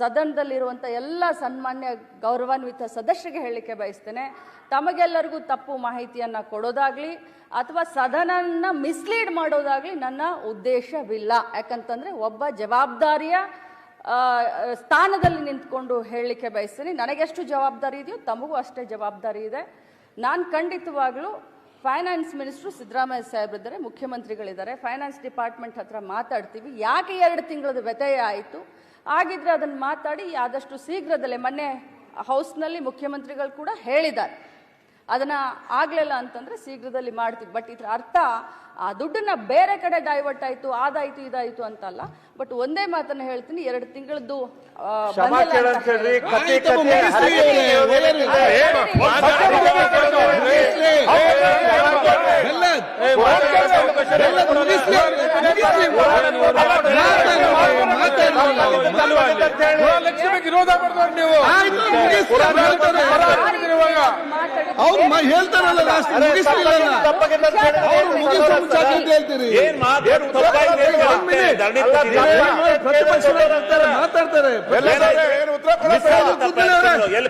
ಸದನದಲ್ಲಿರುವಂಥ ಎಲ್ಲ ಸನ್ಮಾನ್ಯ ಗೌರವಾನ್ವಿತ ಸದಸ್ಯರಿಗೆ ಹೇಳಲಿಕ್ಕೆ ಬಯಸ್ತೇನೆ. ತಮಗೆಲ್ಲರಿಗೂ ತಪ್ಪು ಮಾಹಿತಿಯನ್ನು ಕೊಡೋದಾಗಲಿ ಅಥವಾ ಸದನನ ಮಿಸ್ಲೀಡ್ ಮಾಡೋದಾಗಲಿ ನನ್ನ ಉದ್ದೇಶವಿಲ್ಲ. ಯಾಕಂತಂದರೆ ಒಬ್ಬ ಜವಾಬ್ದಾರಿಯ ಸ್ಥಾನದಲ್ಲಿ ನಿಂತ್ಕೊಂಡು ಹೇಳಲಿಕ್ಕೆ ಬಯಸ್ತೀನಿ. ನನಗೆಷ್ಟು ಜವಾಬ್ದಾರಿ ಇದೆಯೋ ತಮಗೂ ಅಷ್ಟೇ ಜವಾಬ್ದಾರಿ ಇದೆ. ನಾನು ಖಂಡಿತವಾಗಲೂ ಫೈನಾನ್ಸ್ ಮಿನಿಸ್ಟ್ರು ಸಿದ್ದರಾಮಯ್ಯ ಸಾಹೇಬ್ರಿದ್ದಾರೆ ಮುಖ್ಯಮಂತ್ರಿಗಳಿದ್ದಾರೆ. ಫೈನಾನ್ಸ್ ಡಿಪಾರ್ಟ್ಮೆಂಟ್ ಹತ್ರ ಮಾತಾಡ್ತೀವಿ. ಯಾಕೆ ಎರಡು ತಿಂಗಳದ ವ್ಯತ್ಯಯ ಆಯಿತು? ಆಗಿದ್ರೆ ಅದನ್ನು ಮಾತಾಡಿ ಆದಷ್ಟು ಶೀಘ್ರದಲ್ಲೇ ಮೊನ್ನೆ ಹೌಸ್ನಲ್ಲಿ ಮುಖ್ಯಮಂತ್ರಿಗಳು ಕೂಡ ಹೇಳಿದ್ದಾರೆ. ಅದನ್ನ ಆಗ್ಲಿಲ್ಲ ಅಂತಂದ್ರೆ ಶೀಘ್ರದಲ್ಲಿ ಮಾಡ್ತೀವಿ. ಬಟ್ ಇದ್ರ ಅರ್ಥ ಆ ದುಡ್ಡನ್ನ ಬೇರೆ ಕಡೆ ಡೈವರ್ಟ್ ಆಯ್ತು ಅದಾಯ್ತು ಇದಾಯ್ತು ಅಂತಲ್ಲ. ಬಟ್ ಒಂದೇ ಮಾತನ್ನ ಹೇಳ್ತೀನಿ ಎರಡು ತಿಂಗಳದ್ದು ಲಕ್ಷ್ಮಿಗೆ ವಿರೋಧ ನೀವು. ಅವ್ರು ಹೇಳ್ತಾರಲ್ಲ ಲಾಸ್ಟ್ ಹೇಳ್ತೀರಿ. ಮಾತಾಡ್ತಾರೆ. ಏನು